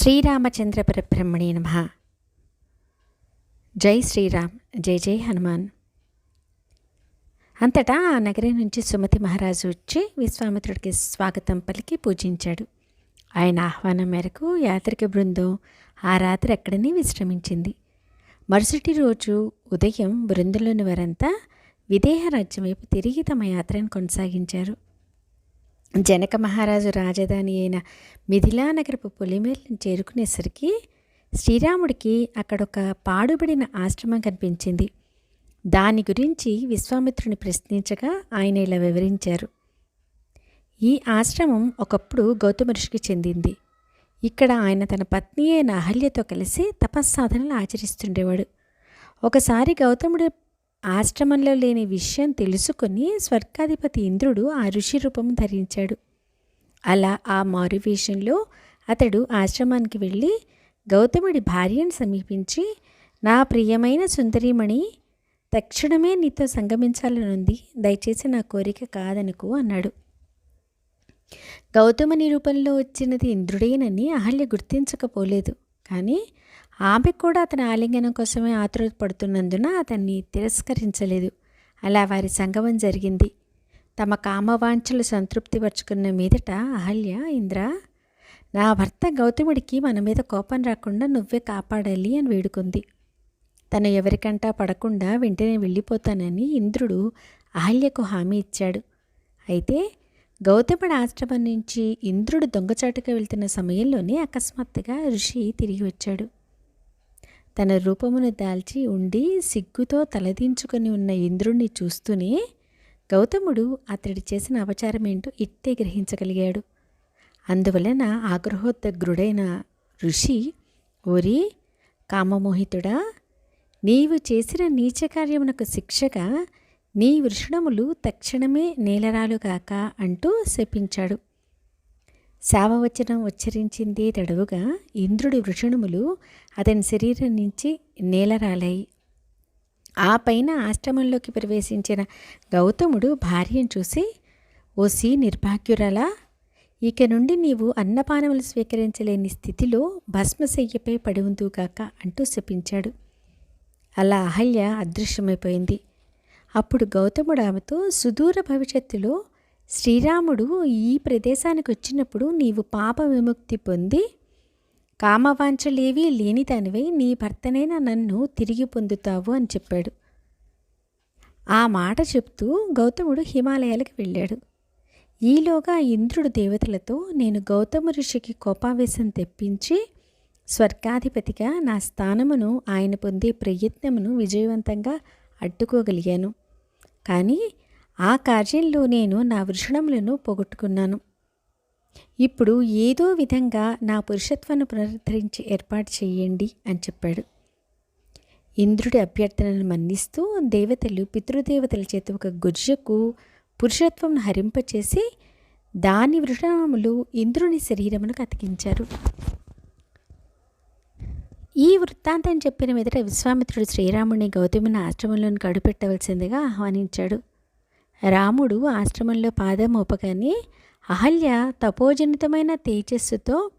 శ్రీరామచంద్ర పరబ్రహ్మణే నమ. జై శ్రీరామ్ జై జై హనుమాన్. అంతటా ఆ నగరం నుంచి సుమతి మహారాజు వచ్చి విశ్వామిత్రుడికి స్వాగతం పలికి పూజించాడు. ఆయన ఆహ్వానం మేరకు యాత్రిక బృందం ఆ రాత్రి అక్కడనే విశ్రమించింది. మరుసటి రోజు ఉదయం బృందంలోని వారంతా విదేహ రాజ్యం వైపు తిరిగి తమ యాత్రను కొనసాగించారు. జనక మహారాజు రాజధాని అయిన మిథిలానగరపు నగరపు చేరుకునేసరికి శ్రీరాముడికి అక్కడొక పాడుబడిన ఆశ్రమం కనిపించింది. దాని గురించి విశ్వామిత్రుని ప్రశ్నించగా ఆయన ఇలా వివరించారు. ఈ ఆశ్రమం ఒకప్పుడు గౌతమ ఋషికి చెందింది. ఇక్కడ ఆయన తన పత్ని అయిన అహల్యతో కలిసి తపస్సాధనలు ఆచరిస్తుండేవాడు. ఒకసారి గౌతముడు ఆశ్రమంలో లేని విషయం తెలుసుకుని స్వర్గాధిపతి ఇంద్రుడు ఆ ఋషి రూపం ధరించాడు. అలా ఆ మారువేషంలో అతడు ఆశ్రమానికి వెళ్ళి గౌతముడి భార్యను సమీపించి నా ప్రియమైన సుందరిమణి తక్షణమే నీతో సంగమించాలనుంది దయచేసి నా కోరిక కాదనుకు అన్నాడు. గౌతముని రూపంలో వచ్చినది ఇంద్రుడేనని అహల్య గుర్తించకపోలేదు. కానీ ఆమె కూడా అతని ఆలింగనం కోసమే ఆతురపడుతున్నందున అతన్ని తిరస్కరించలేదు. అలా వారి సంగమం జరిగింది. తమ కామవాంఛలు సంతృప్తిపరుచుకున్న మీదట అహల్య ఇంద్ర నా భర్త గౌతముడికి మన మీద కోపం రాకుండా నువ్వే కాపాడాలి అని వేడుకుంది. తను ఎవరికంటా పడకుండా వెంటనే వెళ్ళిపోతానని ఇంద్రుడు అహల్యకు హామీ ఇచ్చాడు. అయితే గౌతముడి ఆశ్రమం నుంచి ఇంద్రుడు దొంగచాటుగా వెళ్తున్న సమయంలోనే అకస్మాత్తుగా ఋషి తిరిగి వచ్చాడు. తన రూపమును దాల్చి ఉండి సిగ్గుతో తలదించుకొని ఉన్న ఇంద్రుణ్ణి చూస్తూనే గౌతముడు అతడి చేసిన అపచారం ఏంటో ఇట్టే గ్రహించగలిగాడు. అందువలన ఆగ్రహోద్గ్రుడైన ఋషి ఓరి కామమోహితుడా నీవు చేసిన నీచకార్యమునకు శిక్షగా నీ వృషణములు తక్షణమే నేలరాలుగాక అంటూ శపించాడు. శావవచనం ఉచ్చరించిందే తడవుగా ఇంద్రుడి వృషణములు అతని శరీరం నుంచి నేలరాలాయి ఆ పైన ఆశ్రమంలోకి ప్రవేశించిన గౌతముడు భార్యను చూసి ఓసి నిర్భాగ్యురాలా! ఇక నుండి నీవు అన్నపానములు స్వీకరించలేని స్థితిలో భస్మశయ్యపై పడి ఉందిగాక అంటూ శపించాడు. అలా అహల్య అదృశ్యమైపోయింది. అప్పుడు గౌతముడు ఆమెతో సుదూర భవిష్యత్తులో శ్రీరాముడు ఈ ప్రదేశానికి వచ్చినప్పుడు నీవు పాప విముక్తి పొంది కామవాంఛలేవీ లేనిదానివై నీ భర్తనైన నన్ను తిరిగి పొందుతావు అని చెప్పాడు. ఆ మాట చెప్తూ గౌతముడు హిమాలయాలకు వెళ్ళాడు. ఈలోగా ఇంద్రుడు దేవతలతో నేను గౌతమ ఋషికి కోపావేశం తెప్పించి స్వర్గాధిపతిగా నా స్థానమును ఆయన పొందే ప్రయత్నమును విజయవంతంగా అడ్డుకోగలిగాను. కానీ ఆ కార్యంలో నేను నా వృషణములను పోగొట్టుకున్నాను. ఇప్పుడు ఏదో విధంగా నా పురుషత్వాన్ని పునరుద్ధరించి ఏర్పాటు చేయండి అని చెప్పాడు. ఇంద్రుడి అభ్యర్థనను మన్నిస్తూ దేవతలు పితృదేవతల చేత ఒక గుజ్జకు పురుషత్వంను హరింపచేసి దాని వృషణములు ఇంద్రుని శరీరమునకు అతికించారు. ఈ వృత్తాంతం చెప్పిన మీదట విశ్వామిత్రుడు శ్రీరాముని గౌతమిని ఆశ్రమంలోని కడుపెట్టవలసిందిగా ఆహ్వానించాడు. రాముడు ఆశ్రమంలో పాదం మోపగానే అహల్య తపోజనితమైన తేజస్సుతో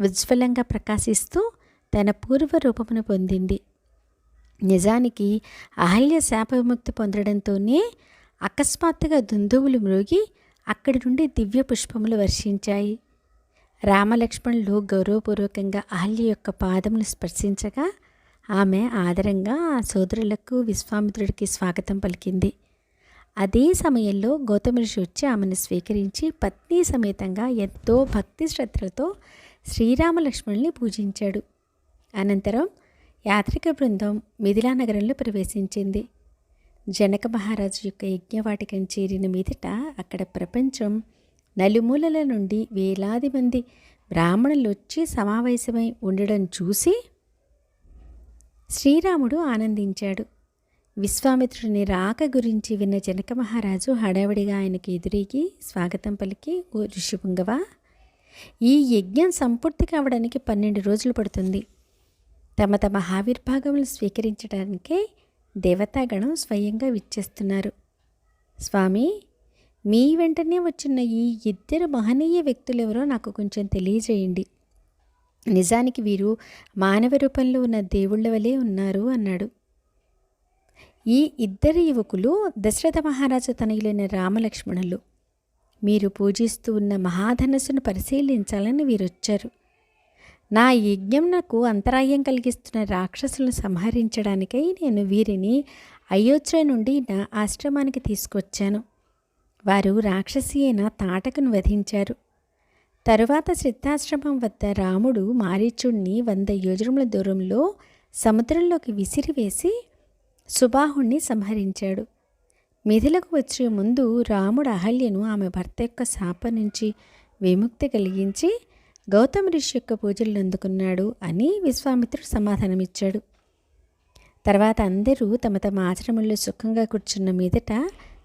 ఉజ్వలంగా ప్రకాశిస్తూ తన పూర్వ రూపమును పొందింది. నిజానికి అహల్య శాప విముక్తి పొందడంతోనే అకస్మాత్తుగా దుందువులు మ్రోగి అక్కడి నుండి దివ్య పుష్పములు వర్షించాయి. రామలక్ష్మణులు గౌరవపూర్వకంగా అహల్య యొక్క పాదములు స్పర్శించగా ఆమె ఆదరంగా ఆ సోదరులకు విశ్వామిత్రుడికి స్వాగతం పలికింది. అదే సమయంలో గౌతమ ఋషి వచ్చి ఆమెను స్వీకరించి పత్ని సమేతంగా ఎంతో భక్తి శ్రద్ధలతో శ్రీరామలక్ష్మణుల్ని పూజించాడు. అనంతరం యాత్రిక బృందం మిథిలా నగరంలో ప్రవేశించింది. జనక మహారాజు యొక్క యజ్ఞవాటికం చేరిన మీదట అక్కడ ప్రపంచం నలుమూలల నుండి వేలాది మంది బ్రాహ్మణులు వచ్చి సమావేశమై ఉండడం చూసి శ్రీరాముడు ఆనందించాడు. విశ్వామిత్రుని రాక గురించి విన్న జనక మహారాజు హడావిడిగా ఆయనకి ఎదురికి స్వాగతం పలికి ఓ ఋషిపుంగవా ఈ యజ్ఞం సంపూర్తి కావడానికి పన్నెండు రోజులు పడుతుంది. తమ తమ ఆవిర్భాగములు స్వీకరించడానికే దేవతాగణం స్వయంగా విచ్చేస్తున్నారు. స్వామి మీ వెంటనే వచ్చిన ఈ ఇద్దరు మహనీయ వ్యక్తులెవరో నాకు కొంచెం తెలియజేయండి. నిజానికి వీరు మానవ రూపంలో ఉన్న దేవుళ్ళ వలె ఉన్నారు అన్నాడు. ఈ ఇద్దరు యువకులు దశరథ మహారాజు తనయులైన రామలక్ష్మణులు. మీరు పూజిస్తూ ఉన్న మహాధనస్సును పరిశీలించాలని వీరొచ్చారు. నా యజ్ఞం నాకు అంతరాయం కలిగిస్తున్న రాక్షసులను సంహరించడానికై నేను వీరిని అయోధ్య నుండి నా ఆశ్రమానికి తీసుకొచ్చాను. వారు రాక్షసి అయిన తాటకును వధించారు. తరువాత సిద్ధాశ్రమం వద్ద రాముడు మారీచుణ్ణి వంద యోజనముల దూరంలో సముద్రంలోకి విసిరివేసి సుబాహుణ్ణి సంహరించాడు. మిథులకు వచ్చే ముందు రాముడు అహల్యను ఆమె భర్త యొక్క శాప నుంచి విముక్తి కలిగించి గౌతమ ఋషి యొక్క పూజలు అందుకున్నాడు అని విశ్వామిత్రుడు సమాధానమిచ్చాడు. తర్వాత అందరూ తమ తమ ఆశ్రమంలో సుఖంగా కూర్చున్న మీదట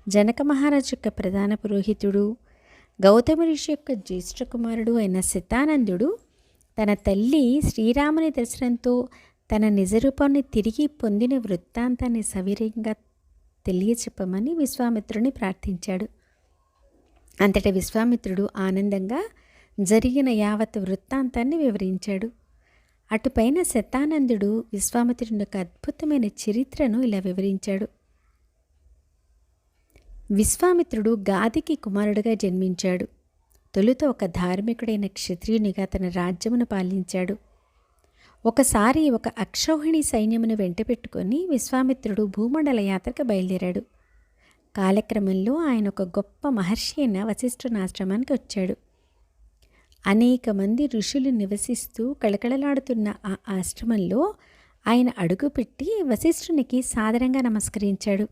జనక మహారాజు యొక్క ప్రధాన పురోహితుడు గౌతమ ఋషి యొక్క జ్యేష్ఠ కుమారుడు అయిన శతానందుడు తన తల్లి శ్రీరాముని దర్శనంతో తన నిజరూపాన్ని తిరిగి పొందిన వృత్తాంతాన్ని సవిరంగా తెలియచెప్పమని విశ్వామిత్రుని ప్రార్థించాడు. అంతట విశ్వామిత్రుడు ఆనందంగా జరిగిన యావత్ వృత్తాంతాన్ని వివరించాడు. అటుపైన శతానందుడు విశ్వామిత్రుని యొక్క అద్భుతమైన చరిత్రను ఇలా వివరించాడు. విశ్వామిత్రుడు గాదికి కుమారుడుగా జన్మించాడు. తొలుత ఒక ధార్మికుడైన క్షత్రియునిగా తన రాజ్యమును పాలించాడు. ఒకసారి ఒక అక్షౌహిణి సైన్యమును వెంటపెట్టుకొని విశ్వామిత్రుడు భూమండల యాత్రకు బయలుదేరాడు. కాలక్రమంలో ఆయన ఒక గొప్ప మహర్షి అయిన వశిష్ఠునాశ్రమానికి వచ్చాడు. అనేక మంది ఋషులు నివసిస్తూ కళకళలాడుతున్న ఆ ఆశ్రమంలో ఆయన అడుగుపెట్టి వశిష్ఠునికి సాదరంగా నమస్కరించాడు.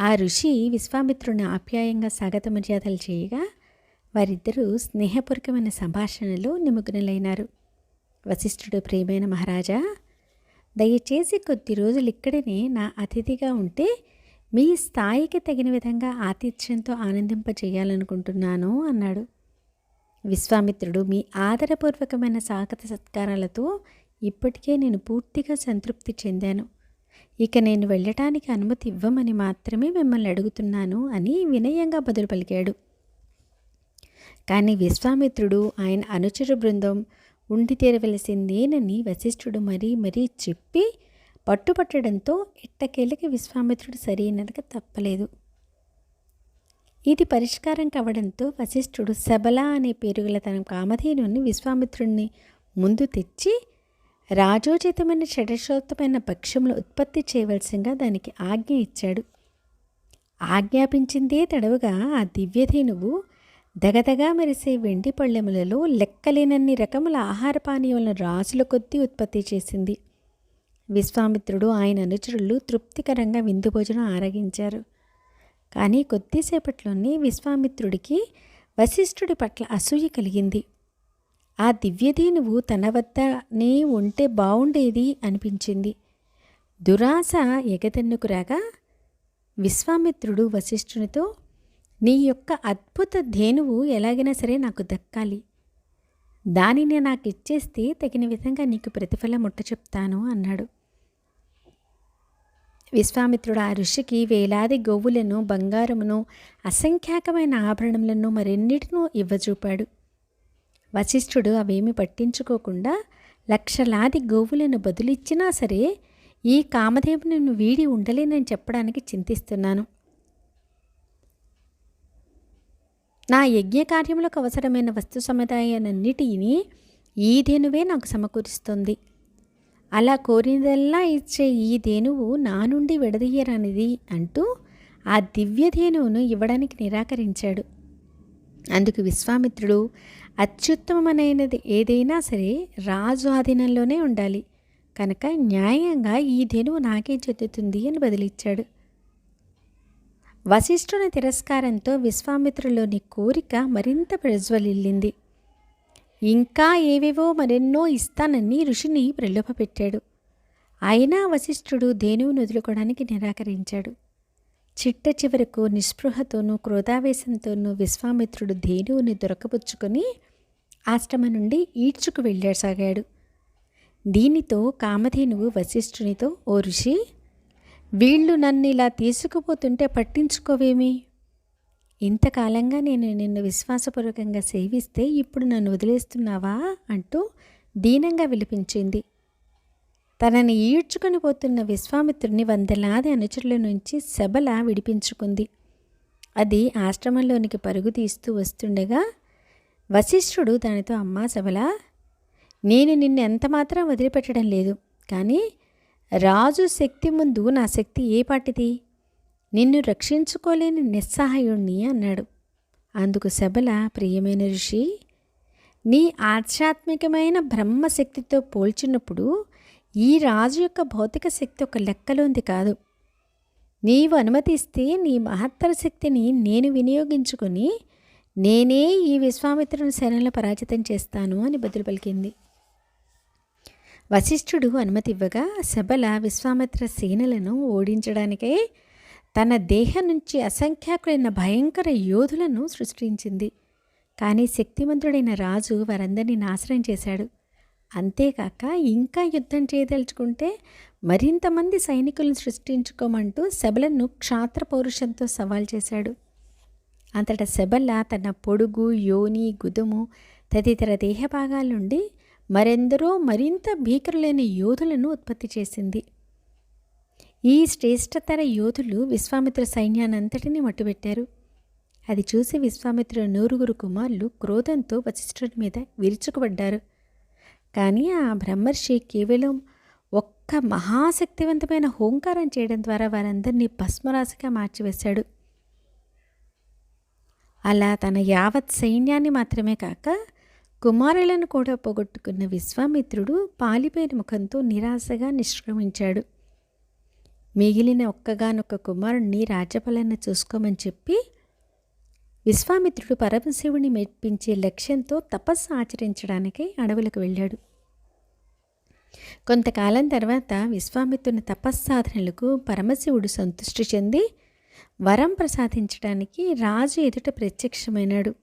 ఆ ఋషి విశ్వామిత్రుని ఆప్యాయంగా స్వాగత మర్యాదలు చేయగా వారిద్దరూ స్నేహపూర్వకమైన సంభాషణలో నిమగ్నులైనారు. వశిష్ఠుడు ప్రియమైన మహారాజా దయచేసి కొద్ది రోజులు ఇక్కడనే నా అతిథిగా ఉంటే మీ స్థాయికి తగిన విధంగా ఆతిథ్యంతో ఆనందింపజేయాలనుకుంటున్నాను అన్నాడు. విశ్వామిత్రుడు మీ ఆదరపూర్వకమైన స్వాగత సత్కారాలతో ఇప్పటికే నేను పూర్తిగా సంతృప్తి చెందాను. ఇక నేను వెళ్ళటానికి అనుమతి ఇవ్వమని మాత్రమే మిమ్మల్ని అడుగుతున్నాను అని వినయంగా బదులు పలికాడు. కానీ విశ్వామిత్రుడు ఆయన అనుచర బృందం ఉండి తీరవలసిందేనని వశిష్ఠుడు మరీ మరీ చెప్పి పట్టుపట్టడంతో ఇట్టకేళ్ళకి విశ్వామిత్రుడు సరైనదిగా తప్పలేదు. ఇది పరిష్కారం కావడంతో వశిష్ఠుడు శబల అనే పేరు గల తన కామధేనుని విశ్వామిత్రుడిని ముందు తెచ్చి రాజోచితమైన షడశోత్తమైన పక్షములు ఉత్పత్తి చేయవలసిందిగా దానికి ఆజ్ఞ ఇచ్చాడు. ఆజ్ఞాపించిందే తడవుగా ఆ దివ్యధేనువు దగదగా మెరిసే వెండి పళ్ళెములలో లెక్కలేనన్ని రకముల ఆహార పానీయాలను రాసుల కొద్దీ ఉత్పత్తి చేసింది. విశ్వామిత్రుడు ఆయన అనుచరులు తృప్తికరంగా విందు భోజనం ఆరగించారు. కానీ కొద్దిసేపట్లోనే విశ్వామిత్రుడికి వశిష్ఠుడి పట్ల అసూయ కలిగింది. ఆ దివ్యదేనువు తన వద్దనే ఉంటే బాగుండేది అనిపించింది. దురాశ ఎగతెన్నుకు రాగా విశ్వామిత్రుడు వశిష్ఠునితో నీ యొక్క అద్భుత ధేనువు ఎలాగైనా సరే నాకు దక్కాలి. దానిని నాకు ఇచ్చేస్తే తగిన విధంగా నీకు ప్రతిఫలం ముట్ట చెప్తాను అన్నాడు. విశ్వామిత్రుడు ఆ ఋషికి వేలాది గోవులను బంగారమును అసంఖ్యాకమైన ఆభరణములను మరెన్నిటినూ ఇవ్వచూపాడు. వశిష్ఠుడు అవేమి పట్టించుకోకుండా లక్షలాది గోవులను బదులిచ్చినా సరే ఈ కామదేవుని వీడి ఉండలేనని చెప్పడానికి చింతిస్తున్నాను. నా యజ్ఞ కార్యములకు అవసరమైన వస్తు సముదాయాలన్నిటినీ ఈ ధేనువే నాకు సమకూరుస్తుంది. అలా కోరినదల్లా ఇచ్చే ఈ ధేనువు నా నుండి విడదీయరానిది అంటూ ఆ దివ్యధేనువును ఇవ్వడానికి నిరాకరించాడు. అందుకు విశ్వామిత్రుడు అత్యుత్తమమైనది ఏదైనా సరే రాజు ఆధీనంలోనే ఉండాలి. కనుక న్యాయంగా ఈ ధేనువు నాకే చెందుతుంది అని బదిలిచ్చాడు. వశిష్ఠుని తిరస్కారంతో విశ్వామిత్రులోని కోరిక మరింత ప్రజ్వలిల్లింది. ఇంకా ఏవేవో మరెన్నో ఇస్తానని ఋషిని ప్రలోభపెట్టాడు అయినా వశిష్ఠుడు ధేనువును వదులుకోవడానికి నిరాకరించాడు. చిట్ట చివరకు నిస్పృహతోనూ క్రోధావేశంతోనూ విశ్వామిత్రుడు ధేనువుని దొరకపుచ్చుకొని ఆశ్రమ నుండి ఈడ్చుకు వెళ్ళసాగాడు. దీనితో కామధేనువు వశిష్ఠునితో ఓ ఋషి వీళ్ళు నన్ను ఇలా తీసుకుపోతుంటే పట్టించుకోవేమి? ఇంతకాలంగా నేను నిన్ను విశ్వాసపూర్వకంగా సేవిస్తే ఇప్పుడు నన్ను వదిలేస్తున్నావా? అంటూ దీనంగా విలిపించింది. తనని ఈడ్చుకొని పోతున్న విశ్వామిత్రుని వందలాది అనుచరుల నుంచి శబల విడిపించుకుంది. అది ఆశ్రమంలోనికి పరుగు తీస్తూ వస్తుండగా వశిష్ఠుడు దానితో అమ్మా శబల నేను నిన్ను ఎంతమాత్రం వదిలిపెట్టడం లేదు. కానీ రాజు శక్తి ముందు నా శక్తి ఏ పాటిది? నిన్ను రక్షించుకోలేని నిస్సహాయుణ్ణి అన్నాడు. అందుకు శబల ప్రియమైన ఋషి నీ ఆధ్యాత్మికమైన బ్రహ్మశక్తితో పోల్చినప్పుడు ఈ రాజు యొక్క భౌతిక శక్తి ఒక లెక్కలోంది కాదు. నీవు అనుమతిస్తే నీ మహత్తర శక్తిని నేను వినియోగించుకొని నేనే ఈ విశ్వామిత్రుని సేనలను పరాజితం చేస్తాను అని బదులు పలికింది. వశిష్ఠుడు అనుమతి ఇవ్వగా శబల విశ్వామిత్ర సేనలను ఓడించడానికై తన దేహం నుంచి అసంఖ్యాకులైన భయంకర యోధులను సృష్టించింది. కానీ శక్తివంతుడైన రాజు వారందరినీ నాశనం చేశాడు. అంతేకాక ఇంకా యుద్ధం చేయదలుచుకుంటే మరింతమంది సైనికులను సృష్టించుకోమంటూ శబలను క్షాత్ర పౌరుషంతో సవాల్ చేశాడు. అంతటా శబల తన పొడుగు యోని గుదుము తదితర దేహ భాగాల నుండి మరెందరో మరింత భీకరులైన యోధులను ఉత్పత్తి చేసింది. ఈ శ్రేష్టతర యోధులు విశ్వామిత్ర సైన్యానంతటిని మట్టుబెట్టారు. అది చూసి విశ్వామిత్ర నూరుగురు కుమారులు క్రోధంతో వశిష్ఠుడి మీద విరుచుకుపడ్డారు. కానీ ఆ బ్రహ్మర్షి కేవలం ఒక్క మహాశక్తివంతమైన హోంకారం చేయడం ద్వారా వారందరినీ భస్మరాశిగా మార్చివేశాడు. అలా తన యావత్ సైన్యాన్ని మాత్రమే కాక కుమారులను కూడా పోగొట్టుకున్న విశ్వామిత్రుడు పాలిపోయిన ముఖంతో నిరాశగా నిష్క్రమించాడు. మిగిలిన ఒక్కగానొక్క కుమారుణ్ణి రాజ్యపాలన చూసుకోమని చెప్పి విశ్వామిత్రుడు పరమశివుని మెప్పించే లక్ష్యంతో తపస్సు ఆచరించడానికి అడవులకు వెళ్ళాడు. కొంతకాలం తర్వాత విశ్వామిత్రుని తపస్సాధనలకు పరమశివుడు సంతృష్టి చెంది వరం ప్రసాదించడానికి రాజు ఎదుట ప్రత్యక్షమైనాడు.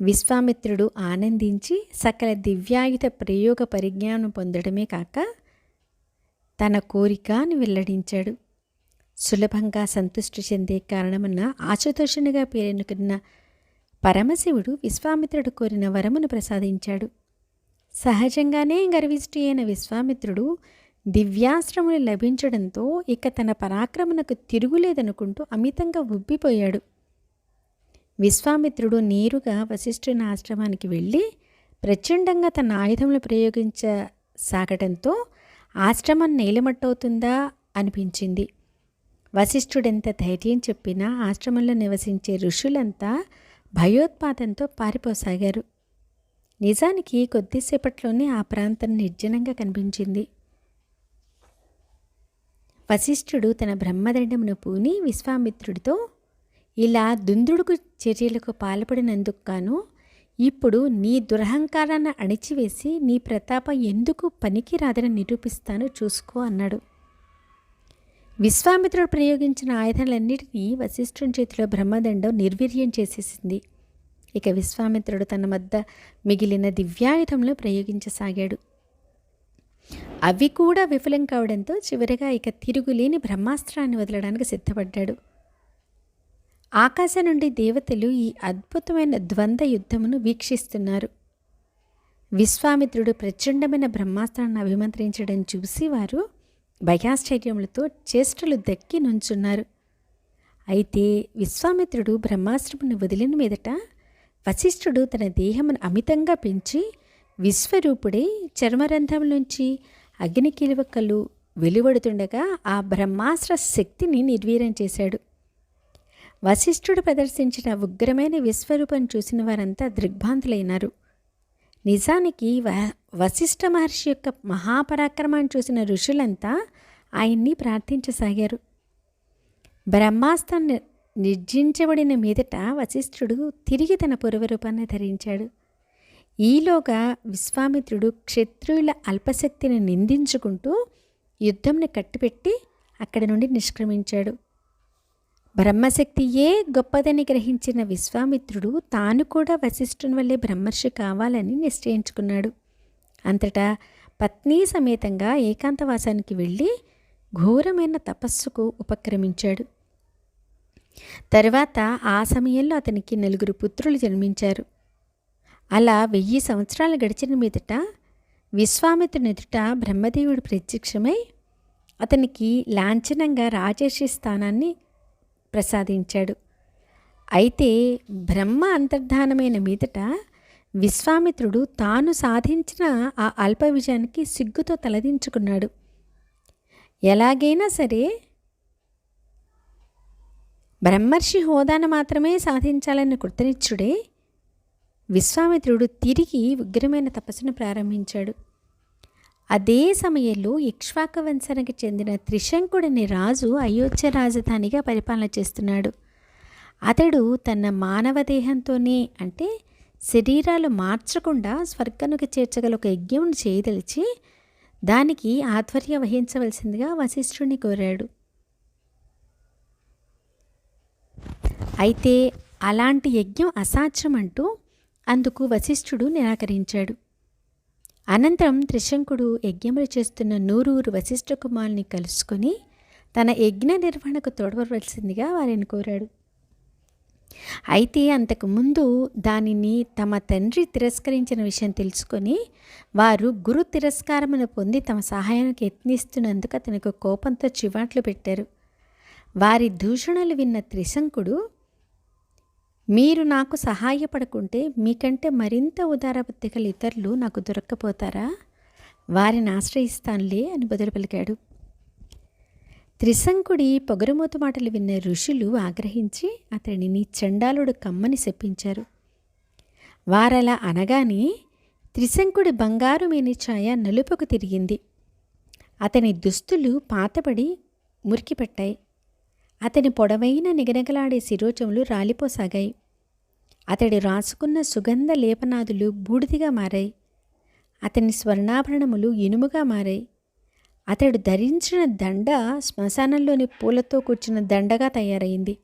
విశ్వామిత్రుడు ఆనందించి సకల దివ్యాయుధ ప్రయోగ పరిజ్ఞానం పొందడమే కాక తన కోరికను వెల్లడించాడు. సులభంగా సంతృష్టి చెందే కారణమన్న ఆశుతోషునిగా పేరెనుకున్న పరమశివుడు విశ్వామిత్రుడు కోరిన వరమును ప్రసాదించాడు. సహజంగానే గర్విష్టి అయిన విశ్వామిత్రుడు దివ్యాశ్రములు లభించడంతో ఇక తన పరాక్రమణకు తిరుగులేదనుకుంటూ అమితంగా ఉబ్బిపోయాడు. విశ్వామిత్రుడు నేరుగా వశిష్ఠుని ఆశ్రమానికి వెళ్ళి ప్రచండంగా తన ఆయుధములు ప్రయోగించసాగటంతో ఆశ్రమం నేలమట్టవుతుందా అనిపించింది. వశిష్ఠుడెంత ధైర్యం చెప్పినా ఆశ్రమంలో నివసించే ఋషులంతా భయోత్పాతంతో పారిపోసాగారు. నిజానికి కొద్దిసేపట్లోనే ఆ ప్రాంతం నిర్జనంగా కనిపించింది. వశిష్ఠుడు తన బ్రహ్మదండమును పూని విశ్వామిత్రుడితో ఇలా దుందుడుకు చర్యలకు పాల్పడినందుకు గాను ఇప్పుడు నీ దురహంకారాన్ని అణిచివేసి నీ ప్రతాపం ఎందుకు పనికిరాదని నిరూపిస్తాను చూసుకో అన్నాడు. విశ్వామిత్రుడు ప్రయోగించిన ఆయుధాలన్నిటినీ వశిష్ఠుని చేతిలో బ్రహ్మదండం నిర్వీర్యం చేసేసింది. ఇక విశ్వామిత్రుడు తన వద్ద మిగిలిన దివ్యాయుధంలో ప్రయోగించసాగాడు. అవి కూడా విఫలం కావడంతో చివరిగా ఇక తిరుగులేని బ్రహ్మాస్త్రాన్ని వదలడానికి సిద్ధపడ్డాడు. ఆకాశం నుండి దేవతలు ఈ అద్భుతమైన ద్వంద్వ యుద్ధమును వీక్షిస్తున్నారు. విశ్వామిత్రుడు ప్రచండమైన బ్రహ్మాస్త్రాన్ని అభిమంత్రించడం చూసి వారు భయాశ్చర్యములతో చేష్టలు దక్కి నుంచున్నారు. అయితే విశ్వామిత్రుడు బ్రహ్మాస్త్రమును వదిలిన మీదట వశిష్ఠుడు తన దేహమును అమితంగా పెంచి విశ్వరూపుడై చర్మరంధ్రం నుంచి అగ్ని కిలువకలు వెలువడుతుండగా ఆ బ్రహ్మాస్త్ర శక్తిని నిర్వీర్యం చేశాడు. వశిష్ఠుడు ప్రదర్శించిన ఉగ్రమైన విశ్వరూపం చూసిన వారంతా దిగ్భాంతులైనారు. నిజానికి వ వశిష్ఠ మహర్షి యొక్క మహాపరాక్రమాన్ని చూసిన ఋషులంతా ఆయన్ని ప్రార్థించసాగారు. బ్రహ్మాస్త్రం నిర్జించబడిన మీదట వశిష్ఠుడు తిరిగి తన పూర్వరూపాన్ని ధరించాడు. ఈలోగా విశ్వామిత్రుడు క్షత్రియుల అల్పశక్తిని నిందించుకుంటూ యుద్ధంని కట్టిపెట్టి అక్కడి నుండి నిష్క్రమించాడు. బ్రహ్మశక్తియే గొప్పదని గ్రహించిన విశ్వామిత్రుడు తాను కూడా వశిష్ఠుని వల్లే బ్రహ్మర్షి కావాలని నిశ్చయించుకున్నాడు. అంతటా పత్ని సమేతంగా ఏకాంతవాసానికి వెళ్ళి ఘోరమైన తపస్సుకు ఉపక్రమించాడు. తరువాత ఆ సమయంలో అతనికి నలుగురు పుత్రులు జన్మించారు. అలా వెయ్యి సంవత్సరాలు గడిచిన మీదట విశ్వామిత్రుని ఎదుట బ్రహ్మదేవుడు ప్రత్యక్షమై అతనికి లాంఛనంగా రాజర్షి స్థానాన్ని ప్రసాదించాడు. అయితే బ్రహ్మ అంతర్ధానమైన మీదట విశ్వామిత్రుడు తాను సాధించిన ఆ అల్ప విజయానికి సిగ్గుతో తలదించుకున్నాడు. ఎలాగైనా సరే బ్రహ్మర్షి హోదాను మాత్రమే సాధించాలని కృతనిచ్చుడే విశ్వామిత్రుడు తిరిగి ఉగ్రమైన తపస్సును ప్రారంభించాడు. అదే సమయంలో ఇక్ష్వాక వంశానికి చెందిన త్రిశంకుడిని రాజు అయోధ్య రాజధానిగా పరిపాలన చేస్తున్నాడు. అతడు తన మానవ దేహంతోనే అంటే శరీరాలు మార్చకుండా స్వర్గానికి చేర్చగల ఒక యజ్ఞం చేయదలిచి దానికి ఆధ్వర్యం వహించవలసిందిగా వశిష్ఠుని కోరాడు. అయితే అలాంటి యజ్ఞం అసాధ్యం అంటూ అందుకు వశిష్ఠుడు నిరాకరించాడు. అనంతరం త్రిశంకుడు యజ్ఞములు చేస్తున్న నూరూరు వశిష్ఠ కుమారుని కలుసుకొని తన యజ్ఞ నిర్వహణకు తోడవలసిందిగా వారిని కోరాడు. అయితే అంతకుముందు దానిని తమ తండ్రి తిరస్కరించిన విషయం తెలుసుకొని వారు గురు తిరస్కారమును పొంది తమ సహాయానికి యత్నిస్తున్నందుకు అతనికి కోపంతో చివాట్లు పెట్టారు. వారి దూషణలు విన్న త్రిశంకుడు మీరు నాకు సహాయపడకుంటే మీకంటే మరింత ఉదారబుద్ధి గల ఇతరులు నాకు దొరక్కపోతారా? వారిని ఆశ్రయిస్తానులే అని బదులు పలికాడు. త్రిశంకుడి పొగరుమూత మాటలు విన్న ఋషులు ఆగ్రహించి అతడిని చండాలుడు కమ్మని శప్పించారు వారలా అనగానే త్రిశంకుడి బంగారు మేనిఛాయ నలుపుకు తిరిగింది. అతని దుస్తులు పాతబడి మురికిపెట్టాయి. అతని పొడవైన నిగనగలాడే శిరోచములు రాలిపోసాగాయి. అతడి రాసుకున్న సుగంధ లేపనాదులు బూడిదిగా మారాయి. అతని స్వర్ణాభరణములు ఇనుముగా మారాయి. అతడు ధరించిన దండ శ్మశానంలోని పూలతో కూర్చున్న దండగా తయారైంది.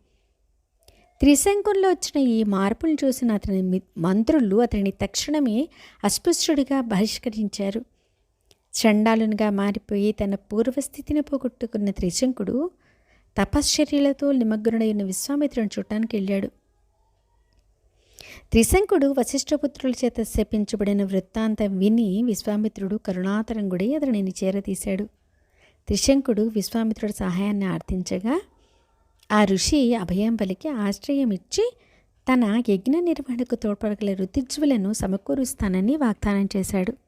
త్రిశంకుల్లో వచ్చిన ఈ మార్పులు చూసిన అతని మంత్రులు అతని తక్షణమే అస్పృశ్యుడిగా బహిష్కరించారు. చండాలునిగా మారిపోయి తన పూర్వస్థితిని పోగొట్టుకున్న త్రిశంకుడు తపశ్చర్యలతో నిమగ్నుడైన విశ్వామిత్రుని చూడటానికి వెళ్ళాడు. త్రిశంకుడు వశిష్ఠపుత్రుల చేత శపించబడిన వృత్తాంతం విని విశ్వామిత్రుడు కరుణాతరంగుడై అతనిని చేరతీశాడు. త్రిశంకుడు విశ్వామిత్రుడి సహాయాన్ని ఆర్థించగా ఆ ఋషి అభయం పలికి ఆశ్రయం ఇచ్చి తన యజ్ఞ నిర్వహణకు తోడ్పడగల రుతిజ్వులను సమకూరుస్తానని వాగ్దానం చేశాడు.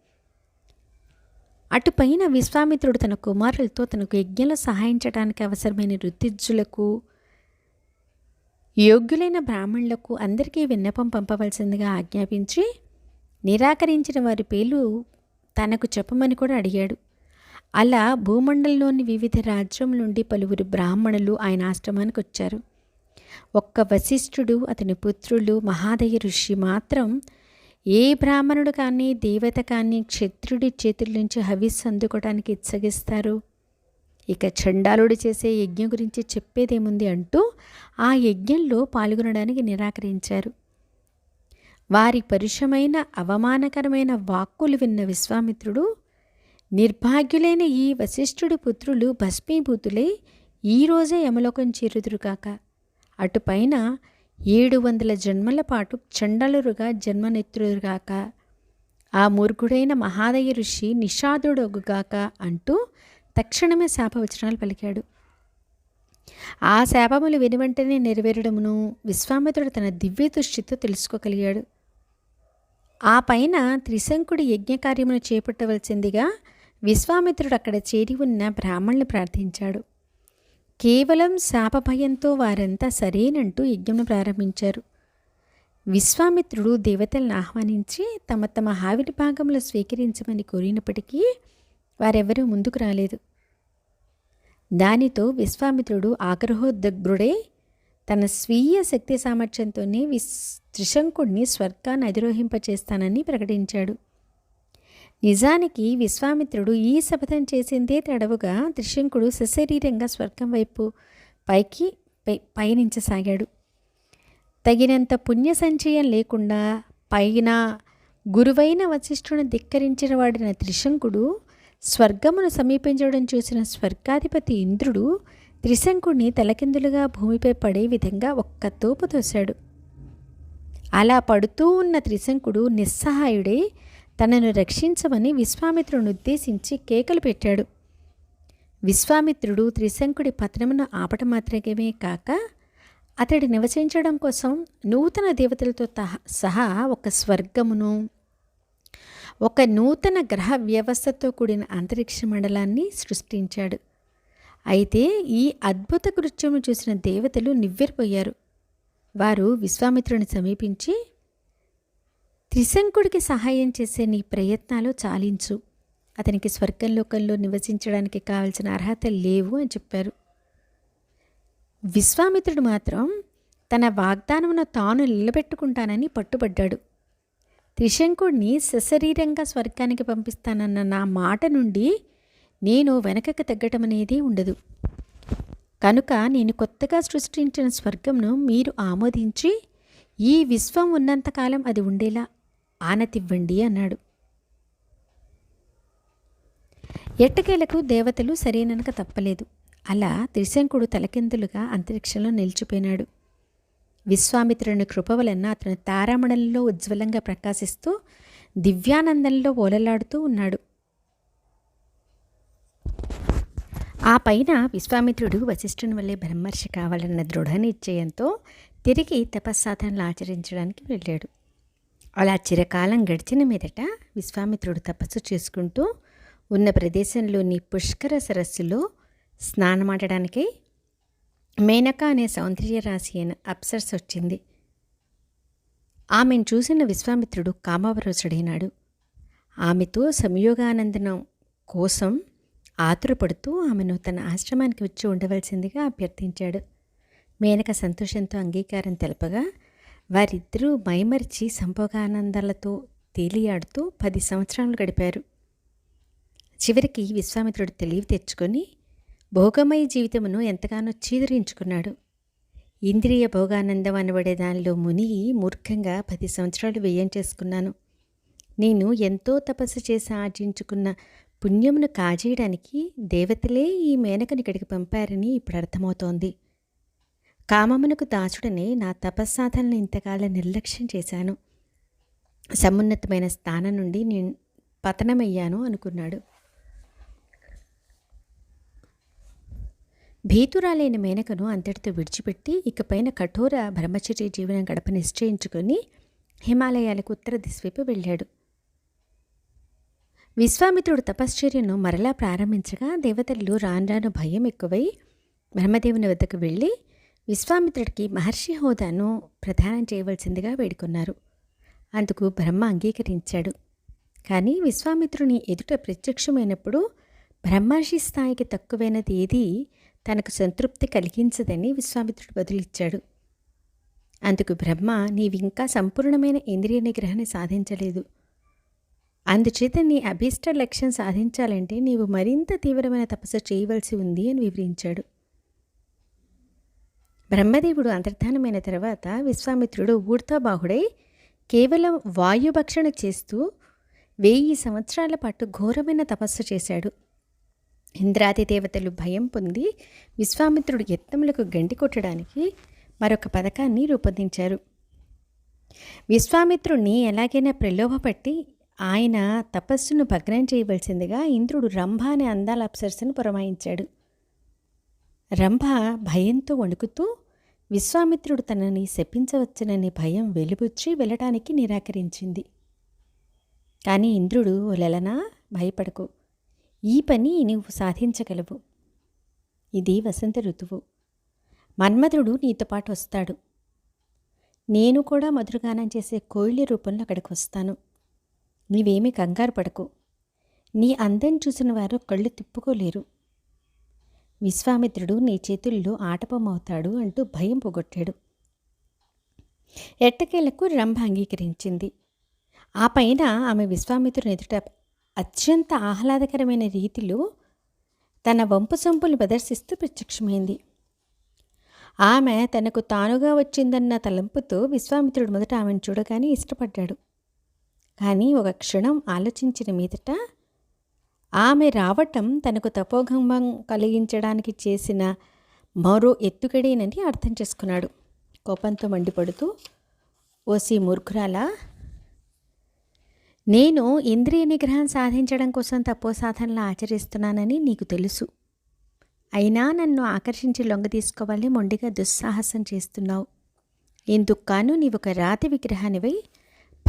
అటుపైన విశ్వామిత్రుడు తన కుమారులతో తనకు యజ్ఞంలో సహాయించడానికి అవసరమైన ఋతుజ్జులకు యోగ్యులైన బ్రాహ్మణులకు అందరికీ విన్నపం పంపవలసిందిగా ఆజ్ఞాపించి నిరాకరించిన వారి పేర్లు తనకు చెప్పమని కూడా అడిగాడు. అలా భూమండలంలోని వివిధ రాజ్యం నుండి పలువురు బ్రాహ్మణులు ఆయన ఆశ్రమానికి వచ్చారు. ఒక్క వశిష్ఠుడు అతని పుత్రులు మహాదయ ఋషి మాత్రం ఏ బ్రాహ్మణుడు కానీ దేవత కానీ క్షత్రుడి చేతుల నుంచి హవిస్ అందుకోవడానికి ఇచ్చగిస్తారు? ఇక చండాలుడు చేసే యజ్ఞం గురించి చెప్పేదేముంది అంటూ ఆ యజ్ఞంలో పాల్గొనడానికి నిరాకరించారు. వారి పరుషమైన అవమానకరమైన వాక్కులు విన్న విశ్వామిత్రుడు నిర్భాగ్యులైన ఈ వశిష్ఠుడి పుత్రులు భస్మీభూతులై ఈరోజే యమలోకం చేరుదురుగాక అటుపైన ఏడు వందల జన్మల పాటు చండలురుగా జన్మనెత్తురుగాక ఆ మూర్ఖుడైన మహాదయ ఋషి నిషాదుడొగుగాక అంటూ తక్షణమే శాపవచనాలు పలికాడు. ఆ శాపములు వెనువెంటనే నెరవేరడమును విశ్వామిత్రుడు తన దివ్య దృష్టితో తెలుసుకోగలిగాడు. ఆ పైన త్రిశంకుడి యజ్ఞకార్యమును చేపట్టవలసిందిగా విశ్వామిత్రుడు అక్కడ చేరి ఉన్న బ్రాహ్మణ్ణి ప్రార్థించాడు. కేవలం శాపభయంతో వారంతా సరేనంటూ యజ్ఞమును ప్రారంభించారు. విశ్వామిత్రుడు దేవతలను ఆహ్వానించి తమ తమ హావిడి భాగంలో స్వీకరించమని కోరినప్పటికీ వారెవరూ ముందుకు రాలేదు. దానితో విశ్వామిత్రుడు ఆగ్రహోద్గ్రుడై తన స్వీయ శక్తి సామర్థ్యంతోనే విస్ త్రిశంకుడిని స్వర్గాన్ని అధిరోహింపచేస్తానని ప్రకటించాడు. నిజానికి విశ్వామిత్రుడు ఈ శపథం చేసిందే తడవుగా త్రిశంకుడు సశరీరంగా స్వర్గం వైపు పైకి పై పయనించసాగాడు. తగినంత పుణ్య సంచయం లేకుండా పైన గురువైన వశిష్ఠుని ధిక్కరించిన వాడిన త్రిశంకుడు స్వర్గమును సమీపించడం చూసిన స్వర్గాధిపతి ఇంద్రుడు త్రిశంకుడిని తలకిందులుగా భూమిపై పడే విధంగా ఒక్క తోపు తోశాడు. అలా పడుతూ ఉన్న త్రిశంకుడు నిస్సహాయుడై తనను రక్షించమని విశ్వామిత్రుని ఉద్దేశించి కేకలు పెట్టాడు. విశ్వామిత్రుడు త్రిశంకుడి పతనమును ఆపట మాత్రమే కాక అతడి నివసించడం కోసం నూతన దేవతలతో సహా ఒక స్వర్గమును ఒక నూతన గ్రహ వ్యవస్థతో కూడిన అంతరిక్ష మండలాన్ని సృష్టించాడు. అయితే ఈ అద్భుత కృత్యము చూసిన దేవతలు నివ్వెరిపోయారు. వారు విశ్వామిత్రుని సమీపించి త్రిశంకుడికి సహాయం చేసే నీ ప్రయత్నాలు చాలించు. అతనికి స్వర్గంలోకంలో నివసించడానికి కావలసిన అర్హత లేవు అని చెప్పారు. విశ్వామిత్రుడు మాత్రం తన వాగ్దానమును తాను నిలబెట్టుకుంటానని పట్టుబడ్డాడు. త్రిశంకుడిని సశరీరంగా స్వర్గానికి పంపిస్తానన్న నా మాట నుండి నేను వెనకకు తగ్గటం అనేది ఉండదు. కనుక నేను కొత్తగా సృష్టించిన స్వర్గంను మీరు ఆమోదించి ఈ విశ్వం ఉన్నంతకాలం అది ఉండేలా ఆనతివ్వండి అన్నాడు. ఎట్టకేలకు దేవతలు సరైననక తప్పలేదు. అలా త్రిశంకుడు తలకిందులుగా అంతరిక్షంలో నిలిచిపోయినాడు. విశ్వామిత్రుని కృప వలన అతను తారామణంలో ఉజ్వలంగా ప్రకాశిస్తూ దివ్యానందంలో ఓలలాడుతూ ఉన్నాడు. ఆ పైన విశ్వామిత్రుడు వశిష్ఠుని వల్లే బ్రహ్మర్షి కావాలన్న దృఢ నిశ్చయంతో తిరిగి తపస్సాధనలు ఆచరించడానికి వెళ్ళాడు. అలా చిరకాలం గడిచిన మీదట విశ్వామిత్రుడు తపస్సు చేసుకుంటూ ఉన్న ప్రదేశంలోని పుష్కర సరస్సులో స్నానమాడడానికి మేనక అనే సౌందర్య రాశి అయిన అప్సర్స్ వచ్చింది. ఆమెను చూసిన విశ్వామిత్రుడు కామవరసుడైనాడు ఆమెతో సంయోగానందనం కోసం ఆతురపడుతూ ఆమెను తన ఆశ్రమానికి వచ్చి ఉండవలసిందిగా అభ్యర్థించాడు. మేనక సంతోషంతో అంగీకారం తెలపగా వారిద్దరూ మైమరిచి సంభోగానందాలతో తేలియాడుతూ పది సంవత్సరాలు గడిపారు. చివరికి విశ్వామిత్రుడు తెలివి తెచ్చుకొని భోగమయ జీవితమును ఎంతగానో చీదరించుకున్నాడు. ఇంద్రియ భోగానందం అనబడే దానిలో మునిగి మూర్ఖంగా పది సంవత్సరాలు వ్యయం చేసుకున్నాను. నేను ఎంతో తపస్సు చేసి ఆర్జించుకున్న పుణ్యమును కాజేయడానికి దేవతలే ఈ మేనకని ఇక్కడికి పంపారని ఇప్పుడు అర్థమవుతోంది. కామమునకు దాచుడని నా తపస్సాధనలు ఇంతకాలం నిర్లక్ష్యం చేశాను. సమున్నతమైన స్థానం నుండి నేను పతనమయ్యాను అనుకున్నాడు. భీతురాలైన మేనకను అంతటితో విడిచిపెట్టి ఇకపైన కఠోర బ్రహ్మచర్య జీవనం గడప నిశ్చయించుకొని హిమాలయాలకు ఉత్తర దిశవైపు వెళ్ళాడు. విశ్వామిత్రుడు తపశ్చర్యను మరలా ప్రారంభించగా దేవతలు రాను భయం ఎక్కువై బ్రహ్మదేవుని వద్దకు వెళ్ళి విశ్వామిత్రుడికి మహర్షి హోదాను ప్రదానం చేయవలసిందిగా వేడుకున్నారు. అందుకు బ్రహ్మ అంగీకరించాడు. కానీ విశ్వామిత్రుని ఎదుట ప్రత్యక్షమైనప్పుడు బ్రహ్మర్షి స్థాయికి తక్కువైనది ఏది తనకు సంతృప్తి కలిగించదని విశ్వామిత్రుడు బదులిచ్చాడు. అందుకు బ్రహ్మ నీవింకా సంపూర్ణమైన ఇంద్రియ నిగ్రహణ సాధించలేదు. అందుచేత నీ అభీష్ట లక్ష్యం సాధించాలంటే నీవు మరింత తీవ్రమైన తపస్సు చేయవలసి ఉంది అని వివరించాడు. బ్రహ్మదేవుడు అంతర్ధానమైన తర్వాత విశ్వామిత్రుడు ఊర్ధబాహుడై కేవలం వాయుభక్షణ చేస్తూ వెయ్యి సంవత్సరాల పాటు ఘోరమైన తపస్సు చేశాడు. ఇంద్రాది దేవతలు భయం పొంది విశ్వామిత్రుడు యత్నములకు గండి కొట్టడానికి మరొక పథకాన్ని రూపొందించారు. విశ్వామిత్రుణ్ణి ఎలాగైనా ప్రలోభపట్టి ఆయన తపస్సును భగ్నం చేయవలసిందిగా ఇంద్రుడు రంభ అనే అందాల అప్సరసను పురమాయించాడు. రంభ భయంతో వణుకుతూ విశ్వామిత్రుడు తనని శపించవచ్చుననే భయం వెలుబుచ్చి వెళ్ళటానికి నిరాకరించింది. కానీ ఇంద్రుడు లలనా భయపడకు. ఈ పని నువ్వు సాధించగలవు. ఇది వసంత ఋతువు. మన్మధుడు నీతో పాటు వస్తాడు. నేను కూడా మధురగానం చేసే కోయిలి రూపంలో అక్కడికి వస్తాను. నీవేమీ కంగారు పడకు. నీ అందం చూసిన వారు కళ్ళు తిప్పుకోలేరు. విశ్వామిత్రుడు నీ చేతుల్లో ఆటపమవుతాడు అంటూ భయం పొగొట్టాడు. ఎట్టకేలకు రంభ అంగీకరించింది. ఆ పైన ఆమె విశ్వామిత్రుని ఎదుట అత్యంత ఆహ్లాదకరమైన రీతిలో తన వంపు సొంపులు ప్రదర్శిస్తూ ప్రత్యక్షమైంది. ఆమె తనకు తానుగా వచ్చిందన్న తలంపుతో విశ్వామిత్రుడు మొదట ఆమెను చూడగానే ఇష్టపడ్డాడు. కానీ ఒక క్షణం ఆలోచించిన మీదట ఆమె రావటం తనకు తపోగంభం కలిగించడానికి చేసిన మరో ఎత్తుకడేనని అర్థం చేసుకున్నాడు. కోపంతో మండిపడుతూ ఓసి మూర్ఖురాలా నేను ఇంద్రియ నిగ్రహం సాధించడం కోసం తపో సాధనలు ఆచరిస్తున్నానని నీకు తెలుసు. అయినా నన్ను ఆకర్షించి లొంగ తీసుకోవాలని మొండిగా దుస్సాహసం చేస్తున్నావు. ఇందుకు నీవు ఒక రాతి విగ్రహానివై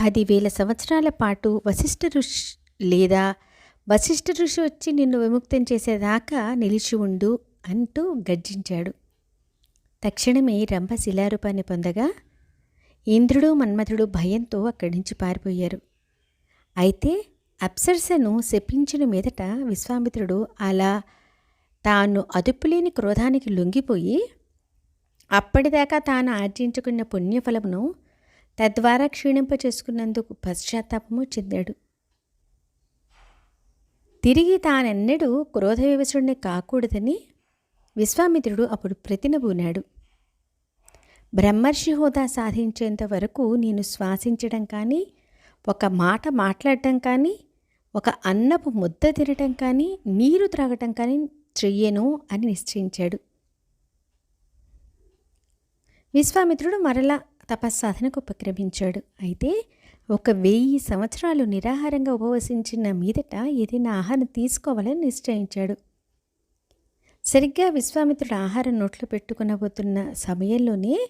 పదివేల సంవత్సరాల పాటు వశిష్ఠ ఋషి లేదా వశిష్ఠ ఋషి వచ్చి నిన్ను విముక్తం చేసేదాకా నిలిచి ఉండు అంటూ గర్జించాడు. తక్షణమే రంభ శిలారూపాన్ని పొందగా ఇంద్రుడు మన్మథుడు భయంతో అక్కడి నుంచి పారిపోయారు. అయితే అప్సరసను శపించిన మీదట విశ్వామిత్రుడు అలా తాను అదుపులేని క్రోధానికి లొంగిపోయి అప్పటిదాకా తాను ఆర్జించుకున్న పుణ్యఫలమును తద్వారా క్షీణింప చేసుకున్నందుకు పశ్చాత్తాపము చెందాడు. తిరిగి తానెన్నడూ క్రోధ వివసుడిని కాకూడదని విశ్వామిత్రుడు అప్పుడు ప్రతినబూనాడు బ్రహ్మర్షి హోదా సాధించేంత వరకు నేను శ్వాసించడం కానీ ఒక మాట మాట్లాడటం కానీ ఒక అన్నపు ముద్ద తినటం కానీ నీరు త్రాగటం కానీ చెయ్యను అని నిశ్చయించాడు. విశ్వామిత్రుడు మరలా తపస్సాధనకు ఉపక్రమించాడు. అయితే ఒక వెయ్యి సంవత్సరాలు నిరాహారంగా ఉపవసించిన మీదట ఏదైనా ఆహారం తీసుకోవాలని నిశ్చయించాడు. సరిగ్గా విశ్వామిత్రుడు ఆహారం నోట్లో పెట్టుకునబోతున్న సమయంలోనే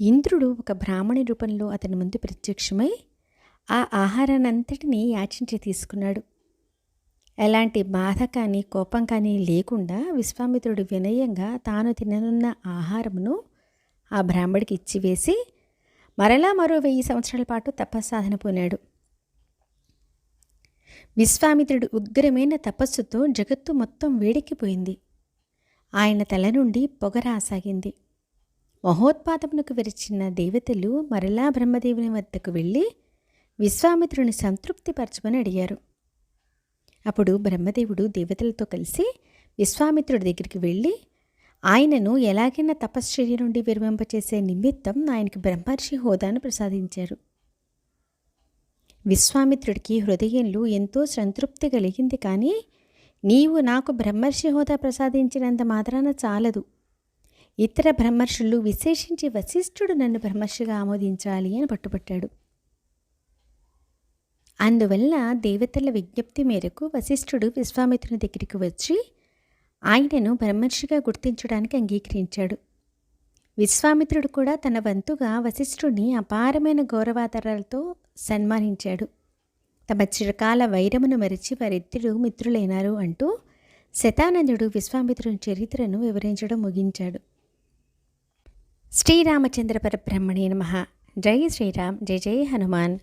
ఇంద్రుడు ఒక బ్రాహ్మణి రూపంలో అతని ముందు ప్రత్యక్షమై ఆ ఆహారాన్నంతటినీ యాచించి తీసుకున్నాడు. ఎలాంటి బాధ కానీ కోపం కానీ లేకుండా విశ్వామిత్రుడు వినయంగా తాను తిననున్న ఆహారమును ఆ బ్రాహ్మడికి ఇచ్చివేసి మరలా మరో వెయ్యి సంవత్సరాల పాటు తపస్సాధన పోనాడు విశ్వామిత్రుడు ఉగ్రమైన తపస్సుతో జగత్తు మొత్తం వేడెక్కిపోయింది. ఆయన తల నుండి పొగ రాసాగింది. మహోత్పాదమునకు విరిచిన దేవతలు మరలా బ్రహ్మదేవుని వద్దకు వెళ్ళి విశ్వామిత్రుని సంతృప్తిపరచమని అడిగారు. అప్పుడు బ్రహ్మదేవుడు దేవతలతో కలిసి విశ్వామిత్రుడి దగ్గరికి వెళ్ళి ఆయనను ఎలాగైనా తపశ్చర్య నుండి విరమింపచేసే నిమిత్తం ఆయనకి బ్రహ్మర్షి హోదాను ప్రసాదించారు. విశ్వామిత్రుడికి హృదయంలో ఎంతో సంతృప్తి కలిగింది కానీ నీవు నాకు బ్రహ్మర్షి హోదా ప్రసాదించినంత మాత్రాన చాలదు. ఇతర బ్రహ్మర్షులు విశేషించి వశిష్ఠుడు నన్ను బ్రహ్మర్షిగా ఆమోదించాలి అని పట్టుబట్టాడు. అందువల్ల దేవతల విజ్ఞప్తి మేరకు వశిష్ఠుడు విశ్వామిత్రుని దగ్గరికి వచ్చి ఆయనను బ్రహ్మర్షిగా గుర్తించడానికి అంగీకరించాడు. విశ్వామిత్రుడు కూడా తన వంతుగా వశిష్ఠుడిని అపారమైన గౌరవాదరాలతో సన్మానించాడు. తమ చిరకాల వైరమును మరిచి వారిద్దరూ మిత్రులైనారు అంటూ శతానందుడు విశ్వామిత్రుని చరిత్రను వివరించడం ముగించాడు. శ్రీరామచంద్ర పరబ్రహ్మణే నమ. జై శ్రీరామ్ జై జై హనుమాన్.